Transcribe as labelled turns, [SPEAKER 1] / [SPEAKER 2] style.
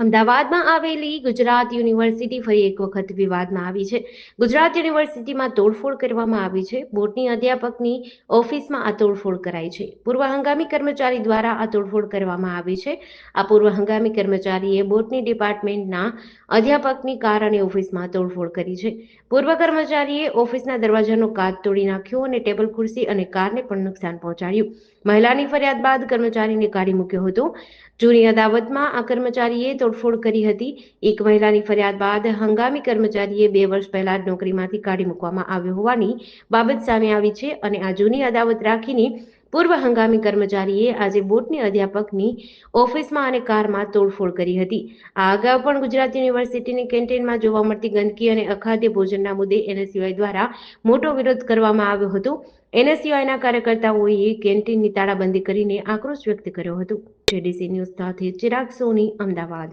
[SPEAKER 1] અમદાવાદમાં આવેલી ગુજરાત યુનિવર્સિટી ફરી એક વખત વિવાદમાં આવી છે. ગુજરાત યુનિવર્સિટીમાં તોડફોડ કરવામાં આવી છે. બોર્ડની અધ્યાપકની ઓફિસમાં આ તોડફોડ કરાઈ છે. પૂર્વ હંગામી કર્મચારી દ્વારા આ તોડફોડ કરવામાં આવી છે. આ પૂર્વ હંગામી કર્મચારીએ બોર્ડની ડિપાર્ટમેન્ટના અધ્યાપકની કાર અને ઓફિસમાં તોડફોડ કરી છે. પૂર્વ કર્મચારીએ ઓફિસના દરવાજાનો કાચ તોડી નાખ્યો અને ટેબલ ખુરશી અને કારને પણ નુકસાન પહોંચાડ્યું. મહિલાની ફરિયાદ બાદ કર્મચારીને કાઢી મૂક્યો હતો. જૂની અદાવતમાં આ કર્મચારીએ તોડફોડ કરી હતી. એક મહિલાની ફરિયાદ બાદ હંગામી કર્મચારીએ બે વર્ષ પહેલા નોકરીમાંથી કાઢી મૂકવામાં આવ્યો હોવાની બાબત સામે આવી છે અને આ જૂની અદાવત રાખીને પૂર્વ હંગામી કર્મચારીએ આજે બોટની અધ્યાપકની ઓફિસમાં અને કારમાં તોડફોડ કરી હતી. આ અગાઉ પણ ગુજરાત યુનિવર્સિટીની કેન્ટીનમાં જોવા મળતી ગંદકી અને અખાદ્ય ભોજનના મુદ્દે એનએસયુઆઈ દ્વારા મોટો વિરોધ કરવામાં આવ્યો હતો. એનએસયુઆઈના કાર્યકર્તાઓએ કેન્ટીનની તાળાબંધી કરીને આક્રોશ વ્યક્ત કર્યો હતો. જેડીસી ન્યૂઝ સાથે ચિરાગ સોની, અમદાવાદ.